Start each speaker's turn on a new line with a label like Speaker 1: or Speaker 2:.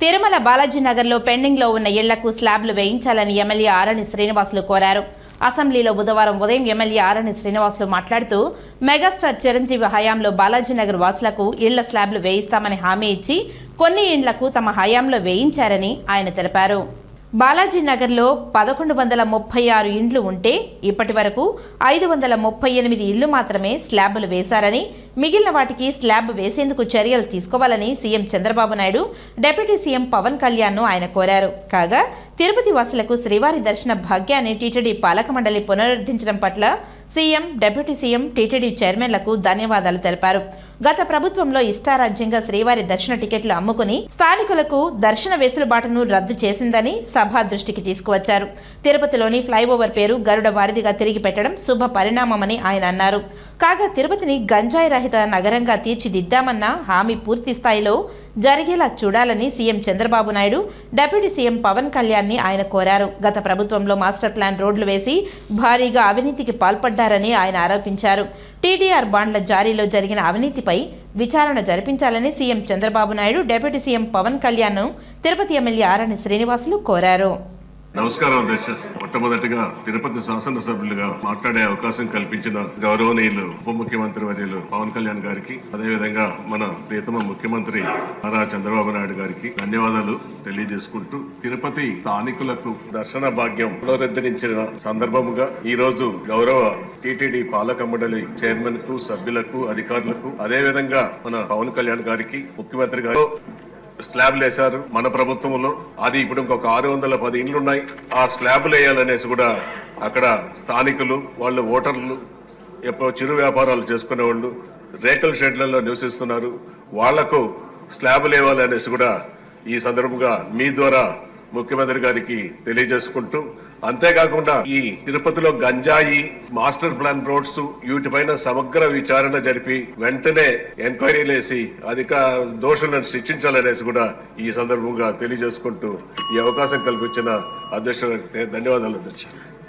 Speaker 1: తిరుమల బాలాజీ నగర్లో పెండింగ్లో ఉన్న ఇళ్ళకు స్లాబ్లు వేయించాలని ఎమ్మెల్యే ఆరణి శ్రీనివాసులు కోరారు. అసెంబ్లీలో బుధవారం ఉదయం ఎమ్మెల్యే ఆరణి శ్రీనివాసులు మాట్లాడుతూ మెగాస్టార్ చిరంజీవి హయాంలో బాలాజీనగర్ వాసులకు ఇళ్ళ స్లాబ్లు వేయిస్తామని హామీ ఇచ్చి కొన్ని ఇండ్లకు తమ హయాంలో వేయించారని ఆయన తెలిపారు. బాలాజీ నగర్లో పదకొండు వందల ముప్పై ఆరు ఇండ్లు ఉంటే ఇప్పటి వరకు ఐదు వందల ముప్పై ఎనిమిది ఇళ్ళు మాత్రమే స్లాబులు వేశారని మిగిలిన వాటికి స్లాబ్ వేసేందుకు చర్యలు తీసుకోవాలని CM Chandrababu Naidu deputy CM Pawan కళ్యాణ్ను ఆయన కోరారు. కాగా తిరుపతి వాసులకు శ్రీవారి దర్శన భాగ్యాన్ని టీటీడీ పాలక మండలి పునరుద్ధరించడం పట్ల సీఎం డిప్యూటీ సీఎం టీటీడీ చైర్మన్లకు ధన్యవాదాలు తెలిపారు. గత ప్రభుత్వంలో ఇష్టారాజ్యంగా శ్రీవారి దర్శన టికెట్లు అమ్ముకుని స్థానికులకు దర్శన వెసులుబాటును రద్దు చేసిందని సభ దృష్టికి తీసుకువచ్చారు. తిరుపతిలోని ఫ్లైఓవర్ పేరు గరుడ వారిదిగా తిరిగి పెట్టడం శుభ పరిణామమని ఆయన అన్నారు. కాగా తిరుపతిని గంజాయి రహిత నగరంగా తీర్చిదిద్దామన్న హామీ పూర్తి స్థాయిలో జరిగేలా చూడాలని CM Chandrababu Naidu deputy CM Pawan కళ్యాణ్ని ఆయన కోరారు. గత ప్రభుత్వంలో మాస్టర్ ప్లాన్ రోడ్లు వేసి భారీగా అవినీతికి పాల్పడ్డారని ఆయన ఆరోపించారు. టీడీఆర్ బాండ్ల జారీలో జరిగిన అవినీతిపై విచారణ జరిపించాలని CM Chandrababu Naidu deputy CM Pawan కళ్యాణ్ను Tirupati MLA Arani Srinivasulu కోరారు.
Speaker 2: నమస్కారం అధ్యక్ష. మొట్టమొదటిగా తిరుపతి శాసనసభ్యులుగా మాట్లాడే అవకాశం కల్పించిన గౌరవనీయులు ఉప ముఖ్యమంత్రి వర్యులు పవన్ కళ్యాణ్ గారికి అదేవిధంగా మన ప్రియతమ ముఖ్యమంత్రి నారా చంద్రబాబు నాయుడు గారికి ధన్యవాదాలు తెలియజేసుకుంటూ తిరుపతి స్థానికులకు దర్శన భాగ్యం పునరుద్ధరించిన సందర్భముగా ఈ రోజు గౌరవ టీటీడీ పాలక మండలి చైర్మన్కు సభ్యులకు అధికారులకు అదేవిధంగా మన పవన్ కళ్యాణ్ గారికి ముఖ్యమంత్రి గారు స్లాబ్లు వేశారు మన ప్రభుత్వంలో. అది ఇప్పుడు ఇంకొక ఆరు వందల పది ఇండ్లు ఉన్నాయి ఆ స్లాబ్లు వేయాలనేసి కూడా అక్కడ స్థానికులు వాళ్ళు ఓటర్లు ఎప్పుడో చిరు వ్యాపారాలు చేసుకునే వాళ్ళు రేకుల షెడ్లలో నివసిస్తున్నారు. వాళ్ళకు స్లాబ్లు వేయాలనేసి కూడా ఈ సందర్భంగా మీ ద్వారా ముఖ్యమంత్రి గారికి తెలియజేసుకుంటూ అంతేకాకుండా ఈ తిరుపతిలో గంజాయి మాస్టర్ ప్లాన్ రోడ్స్ వీటిపైన సమగ్ర విచారణ జరిపి వెంటనే ఎంక్వైరీలేసి అధిక దోషులను శిక్షించాలనేసి కూడా ఈ సందర్భంగా తెలియజేసుకుంటూ ఈ అవకాశం కల్పించిన అధ్యక్షులకు ధన్యవాదాలు అధ్యక్షులు